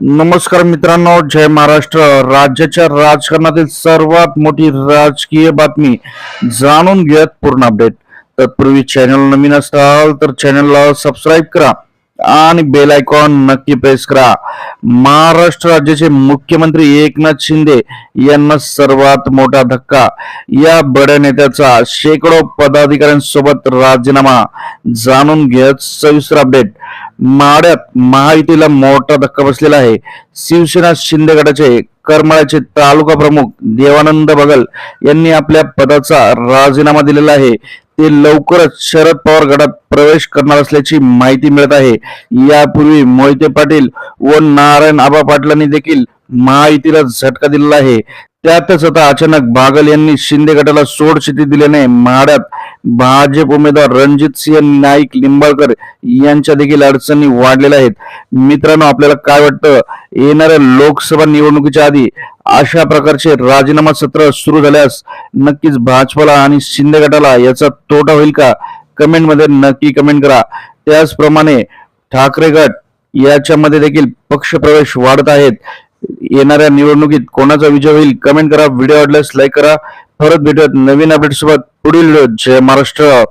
नमस्कार मित्रांनो जय महाराष्ट्र. राज्याच्या राजकारणातील सर्वात मोठी राजकीय बातमी जाणून घेत पूर्ण अपडेट तत्पूर्वी चॅनल नवीन असाल तर चॅनलला सबस्क्राईब करा आणि बेल आयकॉन नक्की प्रेस करा. महाराष्ट्र राज्याचे मुख्यमंत्री एकनाथ शिंदे यांना सर्वात मोठा धक्का. या बड्या नेत्याचा शेकडो पदाधिकाऱ्यांसोबत राजीनामा. जाणून घेत सविस्तर अपडेट माड्यात महायुतीला मोठा धक्का बसलेला आहे. शिवसेना शिंदे गटाचे करमाळ्याचे तालुका प्रमुख देवानंद बगल यांनी आपल्या पदाचा राजीनामा दिलेला आहे. ते लवकरच शरद पवार गटात प्रवेश करणार असल्याची माहिती मिळत आहे. यापूर्वी मोहिते पाटील व नारायण आबा पाटलांनी देखील महायुतीला झटका दिलेला आहे. त्यातच आता अचानक बागल यांनी शिंदे गटाला सोडचिठी दिल्याने माड्यात भाजप उमेदवार रणजित सिंह नाईक लिंबाळकर यांच्या देखील अडचणी वाढलेल्या आहेत. मित्रांनो आपल्याला काय वाटतं? येणाऱ्या लोकसभा निवडणुकीच्या आधी अशा प्रकारचे राजीनामा सत्र सुरू झाल्यास नक्कीच भाजपला आणि शिंदे गटाला याचा तोटा होईल का? कमेंटमध्ये नक्की कमेंट करा. त्याचप्रमाणे ठाकरे गट याच्यामध्ये देखील पक्षप्रवेश वाढत आहेत. येणाऱ्या निवडणुकीत कोणाचा विजय होईल कमेंट करा. व्हिडिओ आवडल्यास लाईक करा. परत भेटत नवीन अपडेट सोबत. पुढील जय महाराष्ट्र.